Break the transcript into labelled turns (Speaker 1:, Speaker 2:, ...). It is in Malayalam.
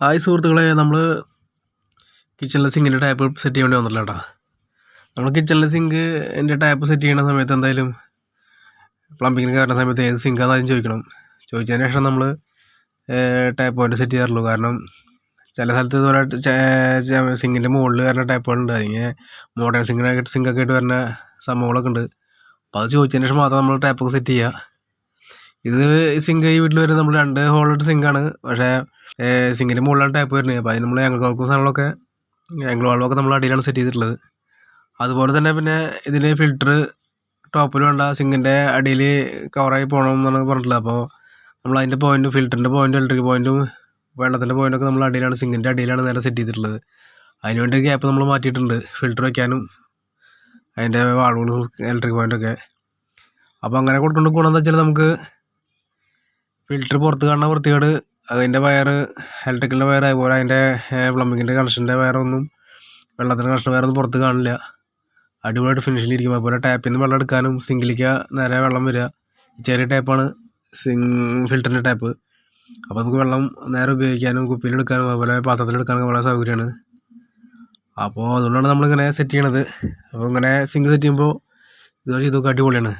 Speaker 1: ഹായ് സുഹൃത്തുക്കളെ നമ്മൾ കിച്ചണിലെ സിങ്കിന്റെ ടാപ്പ് സെറ്റ് ചെയ്യാൻ വേണ്ടി വന്നിട്ടില്ല കേട്ടോ നമ്മൾ കിച്ചണിലെ സിങ്ക് എന്റെ ടാപ്പ് സെറ്റ് ചെയ്യുന്ന സമയത്ത് എന്തായാലും പ്ലംബിങ്ങിന് കയറുന്ന സമയത്ത് ഏത് സിങ്കാന്ന് ആദ്യം ചോദിക്കണം. ചോദിച്ചതിന് ശേഷം നമ്മൾ ടാപ്പ് പോയിന്റ് സെറ്റ് ചെയ്യാറുള്ളൂ. കാരണം ചില സ്ഥലത്ത് ഇതുപോലെ സിങ്കിന്റെ മുകളിൽ വരുന്ന ടാപ്പുകളുണ്ട് അല്ലെങ്കിൽ മോഡേൺ സിങ്കിനായിട്ട് സിങ്കൊക്കെ ആയിട്ട് വരുന്ന സംഭവങ്ങളൊക്കെ ഉണ്ട്. അപ്പോൾ അത് ചോദിച്ചതിന് ശേഷം മാത്രം നമ്മൾ ടാപ്പൊക്കെ സെറ്റ് ചെയ്യുക ഇത് സിങ്ക് ഈ വീട്ടിൽ വരുന്നത് നമ്മൾ രണ്ട് ഹോളുള്ള സിങ്കാണ് പക്ഷേ സിങ്കിന്റെ മുകളിലാണ് ടാപ്പ് വരുന്നത്. അപ്പോൾ അതിന് നമ്മൾ ആംഗിൾ വാൾക്കും സാധനങ്ങളൊക്കെ ആംഗിൾ വാൾവൊക്കെ നമ്മൾ അടിയിലാണ് സെറ്റ് ചെയ്തിട്ടുള്ളത്. അതുപോലെ തന്നെ പിന്നെ ഇതിൽ ഫിൽറ്റർ ടോപ്പിൽ വേണ്ട സിങ്കിന്റെ അടിയിൽ കവറായി പോകണം എന്നാണ് പറഞ്ഞിട്ടുള്ളത്. അപ്പോൾ നമ്മൾ അതിന്റെ പോയിന്റും ഫിൽറ്ററിന്റെ പോയിന്റും ഇലക്ട്രിക് പോയിന്റും വെള്ളത്തിന്റെ പോയിന്റൊക്കെ നമ്മൾ അടിയിലാണ് സിങ്കിന്റെ അടിയിലാണ് നേരെ സെറ്റ് ചെയ്തിട്ടുള്ളത്. അതിന് വേണ്ടി ഗ്യാപ്പ് നമ്മൾ മാറ്റിയിട്ടുണ്ട് ഫിൽറ്റർ വയ്ക്കാനും അതിന്റെ വാൾവുകളും ഇലക്ട്രിക് പോയിന്റൊക്കെ അപ്പോൾ അങ്ങനെ കൊടുത്തുകൊണ്ട് ഗുണം എന്താ വെച്ചാൽ നമുക്ക് ഫിൽറ്റർ പുറത്ത് കാണുന്ന വൃത്തികേട് അതിന്റെ വയർ ഇലക്ട്രിക്കലിന്റെ വയർ അതുപോലെ അതിന്റെ പ്ലംബിങ്ങിന്റെ കണക്ഷന്റെ വയറൊന്നും വെള്ളത്തിന്റെ കണക്ഷൻ വയറൊന്നും പുറത്ത് കാണില്ല. അടിപൊളിയായിട്ട് ഫിനിഷിൽ ഇരിക്കും. അതുപോലെ ടാപ്പിൽ നിന്ന് വെള്ളം എടുക്കാനും സിങ്കിലേക്ക് നേരെ വെള്ളം വരിക. ചെറിയ ടാപ്പാണ് സിങ് ഫിൽറ്ററിന്റെ ടാപ്പ് അപ്പോൾ നമുക്ക് വെള്ളം നേരെ ഉപയോഗിക്കാനും കുപ്പിയിലെടുക്കാനും അതുപോലെ പാത്രത്തിലെടുക്കാനും വളരെ സൗകര്യമാണ്. അപ്പോൾ അതുകൊണ്ടാണ് നമ്മളിങ്ങനെ സെറ്റ് ചെയ്യണത്. അപ്പോൾ ഇങ്ങനെ സിങ്ക് സെറ്റ് ചെയ്യുമ്പോൾ ഇതുവരെ ഇതൊക്കെ അടിപൊളിയാണ്.